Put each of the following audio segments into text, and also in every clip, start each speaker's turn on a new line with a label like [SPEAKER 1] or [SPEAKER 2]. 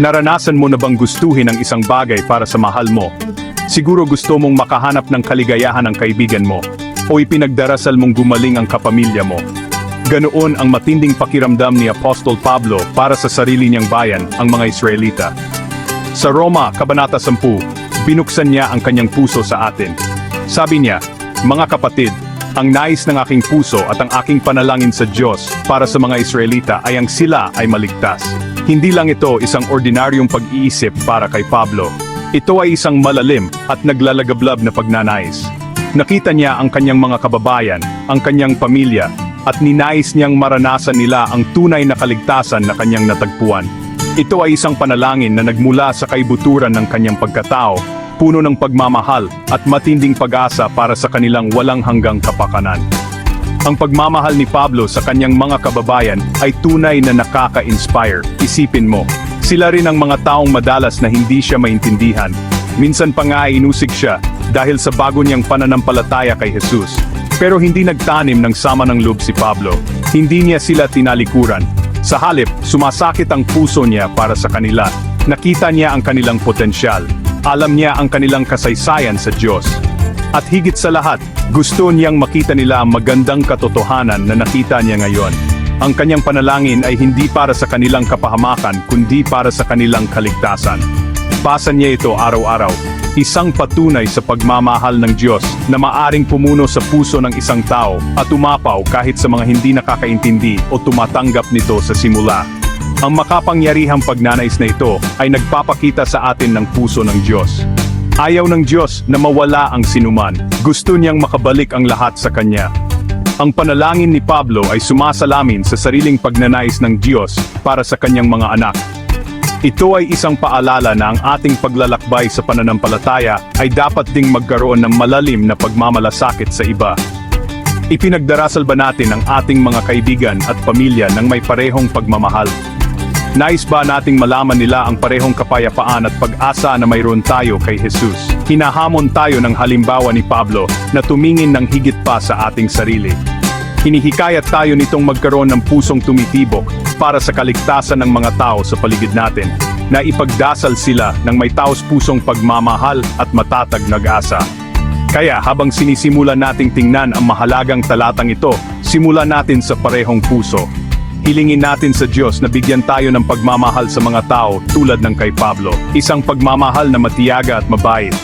[SPEAKER 1] Naranasan mo na bang gustuhin ang isang bagay para sa mahal mo? Siguro gusto mong makahanap ng kaligayahan ng kaibigan mo, o ipinagdarasal mong gumaling ang kapamilya mo. Ganoon ang matinding pakiramdam ni Apostol Pablo para sa sarili niyang bayan, ang mga Israelita. Sa Roma, Kabanata 10, binuksan niya ang kanyang puso sa atin. Sabi niya, Mga kapatid, ang nais ng aking puso at ang aking panalangin sa Diyos para sa mga Israelita ay ang sila ay maligtas. Hindi lang ito isang ordinaryong pag-iisip para kay Pablo. Ito ay isang malalim at naglalagablab na pagnanais. Nakita niya ang kanyang mga kababayan, ang kanyang pamilya, at ninais niyang maranasan nila ang tunay na kaligtasan na kanyang natagpuan. Ito ay isang panalangin na nagmula sa kaibuturan ng kanyang pagkatao, puno ng pagmamahal at matinding pag-asa para sa kanilang walang hanggang kapakanan. Ang pagmamahal ni Pablo sa kanyang mga kababayan ay tunay na nakaka-inspire. Isipin mo, sila rin ang mga taong madalas na hindi siya maintindihan. Minsan pa nga ay inusig siya dahil sa bago niyang pananampalataya kay Jesus. Pero hindi nagtanim ng sama ng loob si Pablo. Hindi niya sila tinalikuran. Sa halip, sumasakit ang puso niya para sa kanila. Nakita niya ang kanilang potensyal. Alam niya ang kanilang kasaysayan sa Diyos. At higit sa lahat, gusto niyang makita nila ang magandang katotohanan na nakita niya ngayon. Ang kanyang panalangin ay hindi para sa kanilang kapahamakan kundi para sa kanilang kaligtasan. Basa niya ito araw-araw, isang patunay sa pagmamahal ng Diyos na maaring pumuno sa puso ng isang tao at umapaw kahit sa mga hindi nakakaintindi o tumatanggap nito sa simula. Ang makapangyarihang pagnanais na ito ay nagpapakita sa atin ng puso ng Diyos. Ayaw ng Diyos na mawala ang sinuman. Gusto niyang makabalik ang lahat sa Kanya. Ang panalangin ni Pablo ay sumasalamin sa sariling pagnanais ng Diyos para sa kanyang mga anak. Ito ay isang paalala na ang ating paglalakbay sa pananampalataya ay dapat ding magkaroon ng malalim na pagmamalasakit sa iba. Ipinagdarasal ba natin ang ating mga kaibigan at pamilya ng may parehong pagmamahal? Nais ba nating malaman nila ang parehong kapayapaan at pag-asa na mayroon tayo kay Jesus? Hinahamon tayo ng halimbawa ni Pablo na tumingin ng higit pa sa ating sarili. Hinihikayat tayo nitong magkaroon ng pusong tumitibok para sa kaligtasan ng mga tao sa paligid natin, na ipagdasal sila ng may taos pusong pagmamahal at matatag nag-asa. Kaya habang sinisimulan nating tingnan ang mahalagang talatang ito, simulan natin sa parehong puso. Hilingin natin sa Diyos na bigyan tayo ng pagmamahal sa mga tao tulad ng kay Pablo. Isang pagmamahal na matiyaga at mabait.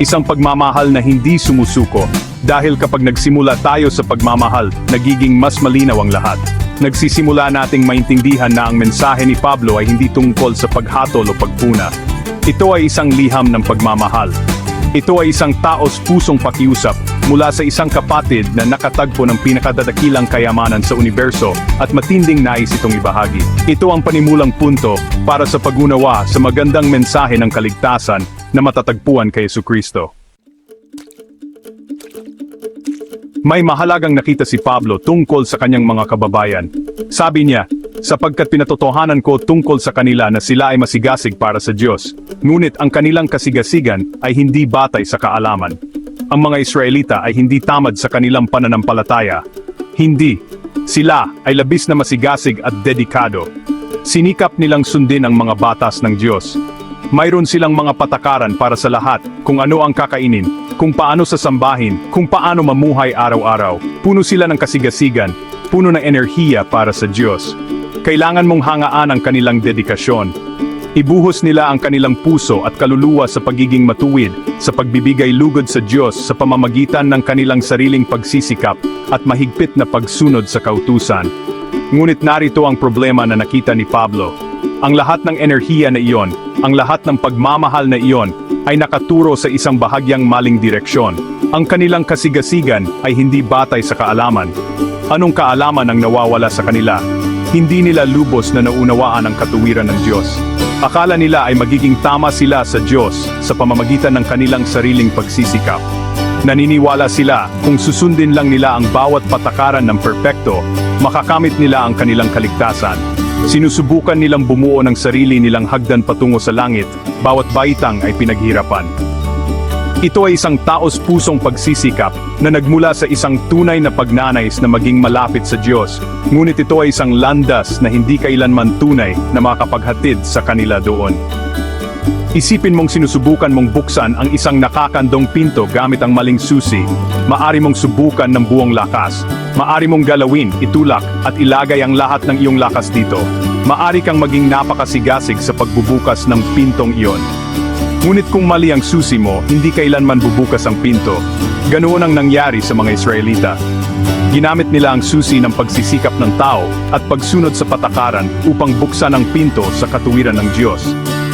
[SPEAKER 1] Isang pagmamahal na hindi sumusuko. Dahil kapag nagsimula tayo sa pagmamahal, nagiging mas malinaw ang lahat. Nagsisimula nating maintindihan na ang mensahe ni Pablo ay hindi tungkol sa paghatol o pagpuna. Ito ay isang liham ng pagmamahal. Ito ay isang taos pusong pakiusap mula sa isang kapatid na nakatagpo ng pinakadadakilang kayamanan sa universo at matinding nais itong ibahagi. Ito ang panimulang punto para sa pagunawa sa magandang mensahe ng kaligtasan na matatagpuan kay Yesu Kristo. May mahalagang nakita si Pablo tungkol sa kanyang mga kababayan. Sabi niya, sapagkat pinatotohanan ko tungkol sa kanila na sila ay masigasig para sa Diyos, ngunit ang kanilang kasigasigan ay hindi batay sa kaalaman. Ang mga Israelita ay hindi tamad sa kanilang pananampalataya. Hindi. Sila ay labis na masigasig at dedikado. Sinikap nilang sundin ang mga batas ng Diyos. Mayroon silang mga patakaran para sa lahat, kung ano ang kakainin, kung paano sasambahin, kung paano mamuhay araw-araw. Puno sila ng kasigasigan, puno ng enerhiya para sa Diyos. Kailangan mong hangaan ang kanilang dedikasyon. Ibuhos nila ang kanilang puso at kaluluwa sa pagiging matuwid, sa pagbibigay lugod sa Diyos sa pamamagitan ng kanilang sariling pagsisikap at mahigpit na pagsunod sa kautusan. Ngunit narito ang problema na nakita ni Pablo. Ang lahat ng enerhiya na iyon, ang lahat ng pagmamahal na iyon, ay nakaturo sa isang bahagyang maling direksyon. Ang kanilang kasigasigan ay hindi batay sa kaalaman. Anong kaalaman ang nawawala sa kanila? Hindi nila lubos na naunawaan ang katuwiran ng Diyos. Akala nila ay magiging tama sila sa Diyos sa pamamagitan ng kanilang sariling pagsisikap. Naniniwala sila kung susundin lang nila ang bawat patakaran ng perpekto, makakamit nila ang kanilang kaligtasan. Sinusubukan nilang bumuo ng sarili nilang hagdan patungo sa langit, bawat baitang ay pinaghirapan. Ito ay isang taos-pusong pagsisikap na nagmula sa isang tunay na pagnanais na maging malapit sa Diyos. Ngunit ito ay isang landas na hindi kailanman tunay na makakapaghatid sa kanila doon. Isipin mong sinusubukan mong buksan ang isang nakakandong pinto gamit ang maling susi. Maari mong subukan ng buong lakas. Maari mong galawin, itulak, at ilagay ang lahat ng iyong lakas dito. Maari kang maging napakasigasig sa pagbubukas ng pintong iyon. Ngunit kung mali ang susi mo, hindi kailanman bubukas ang pinto. Ganoon ang nangyari sa mga Israelita. Ginamit nila ang susi ng pagsisikap ng tao at pagsunod sa patakaran upang buksan ang pinto sa katuwiran ng Diyos.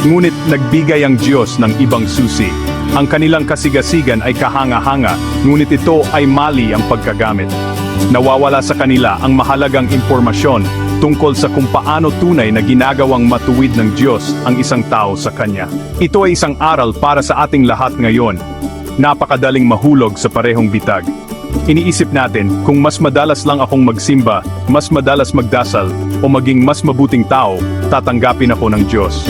[SPEAKER 1] Ngunit nagbigay ang Diyos ng ibang susi. Ang kanilang kasigasigan ay kahanga-hanga, ngunit ito ay mali ang pagkagamit. Nawawala sa kanila ang mahalagang impormasyon tungkol sa kung paano tunay na ginagawang matuwid ng Diyos ang isang tao sa Kanya. Ito ay isang aral para sa ating lahat ngayon. Napakadaling mahulog sa parehong bitag. Iniisip natin kung mas madalas lang akong magsimba, mas madalas magdasal, o maging mas mabuting tao, tatanggapin ako ng Diyos.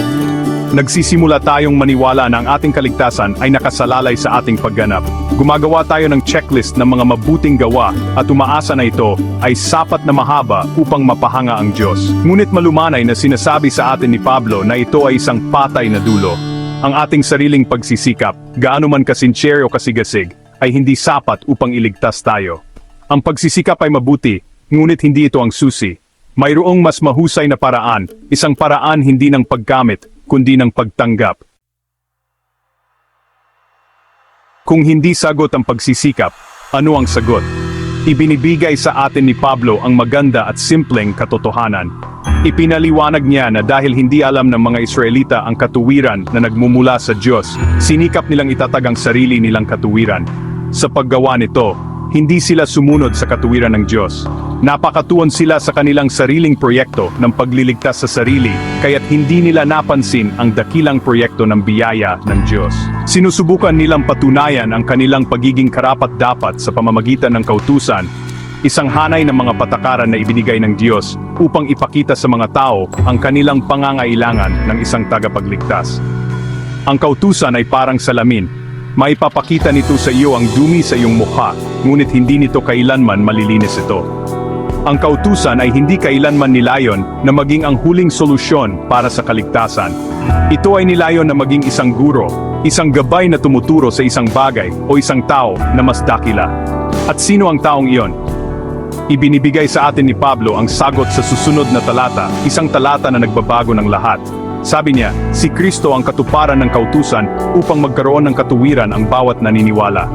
[SPEAKER 1] Nagsisimula tayong maniwala na ang ating kaligtasan ay nakasalalay sa ating pagganap. Gumagawa tayo ng checklist ng mga mabuting gawa at umaasa na ito ay sapat na mahaba upang mapahanga ang Diyos. Ngunit malumanay na sinasabi sa atin ni Pablo na ito ay isang patay na dulo. Ang ating sariling pagsisikap, gaano man kasinsyere o kasigasig, ay hindi sapat upang iligtas tayo. Ang pagsisikap ay mabuti, ngunit hindi ito ang susi. Mayroong mas mahusay na paraan, isang paraan hindi ng paggamit, kundi ng pagtanggap. Kung hindi sagot ang pagsisikap, ano ang sagot? Ibinibigay sa atin ni Pablo ang maganda at simpleng katotohanan. Ipinaliwanag niya na dahil hindi alam ng mga Israelita ang katuwiran na nagmumula sa Diyos, sinikap nilang itatag ang sarili nilang katuwiran. Sa paggawa nito, hindi sila sumunod sa katuwiran ng Diyos. Napakatuon sila sa kanilang sariling proyekto ng pagliligtas sa sarili, kaya't hindi nila napansin ang dakilang proyekto ng biyaya ng Diyos. Sinusubukan nilang patunayan ang kanilang pagiging karapat-dapat sa pamamagitan ng kautusan, isang hanay ng mga patakaran na ibinigay ng Diyos upang ipakita sa mga tao ang kanilang pangangailangan ng isang tagapagligtas. Ang kautusan ay parang salamin, Maipapakita nito sa iyo ang dumi sa iyong mukha, ngunit hindi nito kailanman malilinis ito. Ang kautusan ay hindi kailanman nilayon na maging ang huling solusyon para sa kaligtasan. Ito ay nilayon na maging isang guro, isang gabay na tumuturo sa isang bagay o isang tao na mas dakila. At sino ang taong iyon? Ibinibigay sa atin ni Pablo ang sagot sa susunod na talata, isang talata na nagbabago ng lahat. Sabi niya, si Kristo ang katuparan ng kautusan upang magkaroon ng katuwiran ang bawat naniniwala.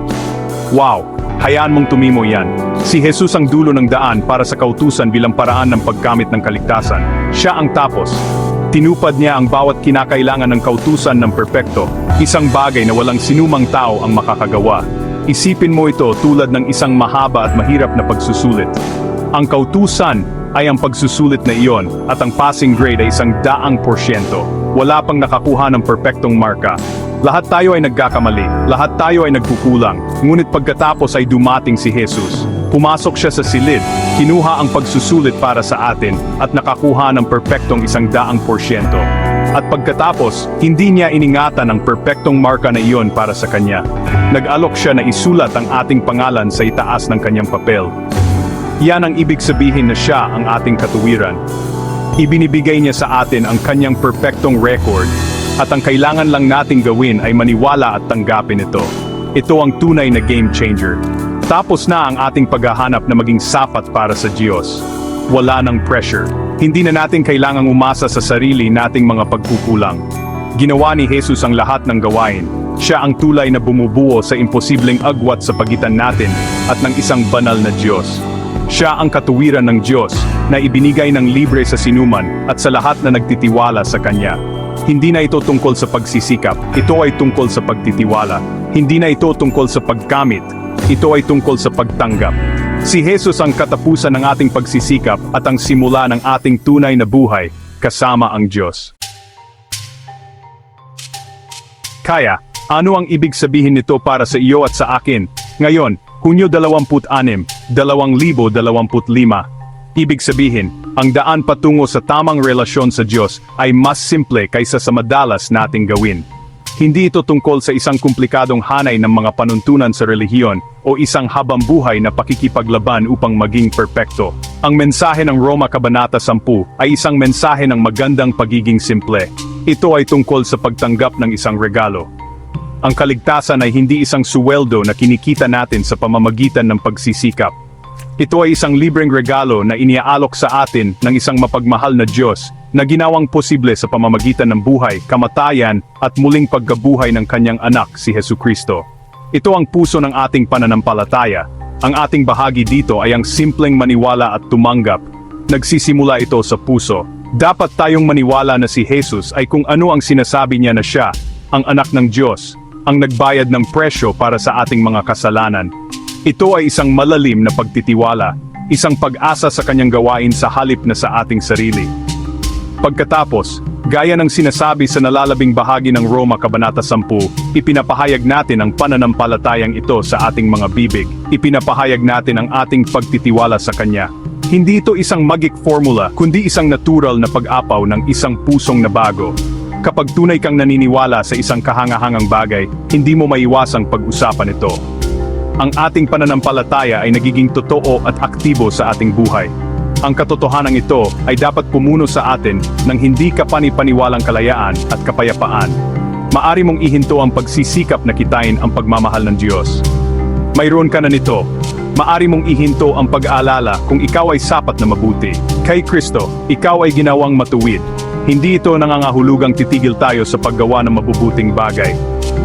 [SPEAKER 1] Wow! Hayaan mong tumimo yan. Si Jesus ang dulo ng daan para sa kautusan bilang paraan ng paggamit ng kaligtasan. Siya ang tapos. Tinupad niya ang bawat kinakailangan ng kautusan ng perpekto, isang bagay na walang sinumang tao ang makakagawa. Isipin mo ito tulad ng isang mahaba at mahirap na pagsusulit. Ang kautusan ay ang pagsusulit na iyon at ang passing grade ay isang daang porsyento. Wala pang nakakuha ng perpektong marka. Lahat tayo ay nagkakamali, lahat tayo ay nagkukulang, ngunit pagkatapos ay dumating si Jesus. Pumasok siya sa silid, kinuha ang pagsusulit para sa atin at nakakuha ng perpektong isang daang porsyento. At pagkatapos, hindi niya iningatan ang perpektong marka na iyon para sa kanya. Nag-alok siya na isulat ang ating pangalan sa itaas ng kanyang papel. Yan ang ibig sabihin na siya ang ating katuwiran. Ibinibigay niya sa atin ang kanyang perpektong record at ang kailangan lang nating gawin ay maniwala at tanggapin ito. Ito ang tunay na game changer. Tapos na ang ating paghahanap na maging sapat para sa Diyos. Wala ng pressure. Hindi na natin kailangang umasa sa sarili nating mga pagkukulang. Ginawa ni Jesus ang lahat ng gawain. Siya ang tulay na bumubuo sa imposibleng agwat sa pagitan natin at ng isang banal na Diyos. Siya ang katuwiran ng Diyos na ibinigay ng libre sa sinuman at sa lahat na nagtitiwala sa Kanya. Hindi na ito tungkol sa pagsisikap, ito ay tungkol sa pagtitiwala. Hindi na ito tungkol sa pagkamit, ito ay tungkol sa pagtanggap. Si Jesus ang katapusan ng ating pagsisikap at ang simula ng ating tunay na buhay kasama ang Diyos. Kaya, ano ang ibig sabihin nito para sa iyo at sa akin? Ngayon, Hunyo 26, 2025. Ibig sabihin, ang daan patungo sa tamang relasyon sa Diyos ay mas simple kaysa sa madalas nating gawin. Hindi ito tungkol sa isang komplikadong hanay ng mga panuntunan sa relihiyon o isang habang buhay na pakikipaglaban upang maging perpekto. Ang mensahe ng Roma Kabanata 10 ay isang mensahe ng magandang pagiging simple. Ito ay tungkol sa pagtanggap ng isang regalo. Ang kaligtasan ay hindi isang suweldo na kinikita natin sa pamamagitan ng pagsisikap. Ito ay isang libreng regalo na iniaalok sa atin ng isang mapagmahal na Diyos na ginawang posible sa pamamagitan ng buhay, kamatayan at muling pagkabuhay ng kanyang anak si Hesu Kristo. Ito ang puso ng ating pananampalataya. Ang ating bahagi dito ay ang simpleng maniwala at tumanggap. Nagsisimula ito sa puso. Dapat tayong maniwala na si Jesus ay kung ano ang sinasabi niya na siya, ang anak ng Diyos, ang nagbayad ng presyo para sa ating mga kasalanan. Ito ay isang malalim na pagtitiwala, isang pag-asa sa kanyang gawain sa halip na sa ating sarili. Pagkatapos, gaya ng sinasabi sa nalalabing bahagi ng Roma Kabanata 10, ipinapahayag natin ang pananampalatayang ito sa ating mga bibig. Ipinapahayag natin ang ating pagtitiwala sa Kanya. Hindi ito isang magic formula, kundi isang natural na pag-apaw ng isang pusong na bago. Kapag tunay kang naniniwala sa isang kahangahangang bagay, hindi mo maiwasang pag-usapan ito. Ang ating pananampalataya ay nagiging totoo at aktibo sa ating buhay. Ang katotohanan ito ay dapat pumuno sa atin ng hindi kapanipaniwalang kalayaan at kapayapaan. Maari mong ihinto ang pagsisikap na kitain ang pagmamahal ng Diyos. Mayroon ka na nito. Maari mong ihinto ang pag-aalala kung ikaw ay sapat na mabuti. Kay Kristo, ikaw ay ginawang matuwid. Hindi ito nangangahulugang titigil tayo sa paggawa ng mabubuting bagay.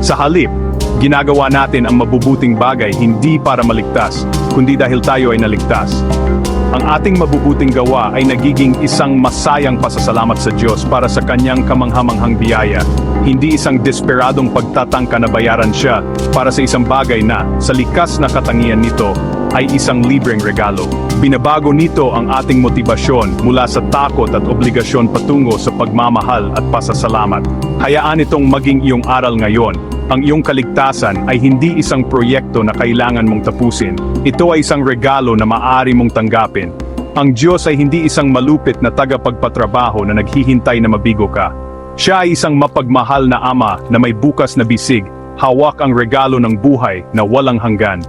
[SPEAKER 1] Sa halip, ginagawa natin ang mabubuting bagay hindi para maligtas, kundi dahil tayo ay naligtas. Ang ating mabubuting gawa ay nagiging isang masayang pasasalamat sa Diyos para sa kanyang kamanghamanghang biyaya, hindi isang desperadong pagtatangka na bayaran siya para sa isang bagay na, sa likas na katangian nito, ay isang libreng regalo. Binabago nito ang ating motibasyon mula sa takot at obligasyon patungo sa pagmamahal at pasasalamat. Hayaan itong maging iyong aral ngayon. Ang iyong kaligtasan ay hindi isang proyekto na kailangan mong tapusin. Ito ay isang regalo na maaari mong tanggapin. Ang Diyos ay hindi isang malupit na tagapagpatrabaho na naghihintay na mabigo ka. Siya ay isang mapagmahal na ama na may bukas na bisig, hawak ang regalo ng buhay na walang hanggan.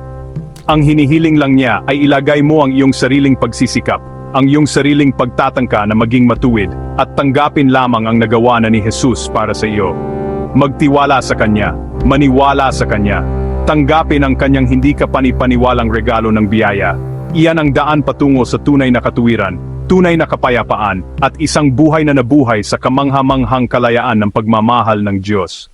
[SPEAKER 1] Ang hinihiling lang niya ay ilagay mo ang iyong sariling pagsisikap, ang iyong sariling pagtatangka na maging matuwid, at tanggapin lamang ang nagawa na ni Jesus para sa iyo. Magtiwala sa Kanya, maniwala sa Kanya, tanggapin ang Kanyang hindi kapanipaniwalang regalo ng biyaya. Iyan ang daan patungo sa tunay na katuwiran, tunay na kapayapaan, at isang buhay na nabuhay sa kamanghamanghang kalayaan ng pagmamahal ng Diyos.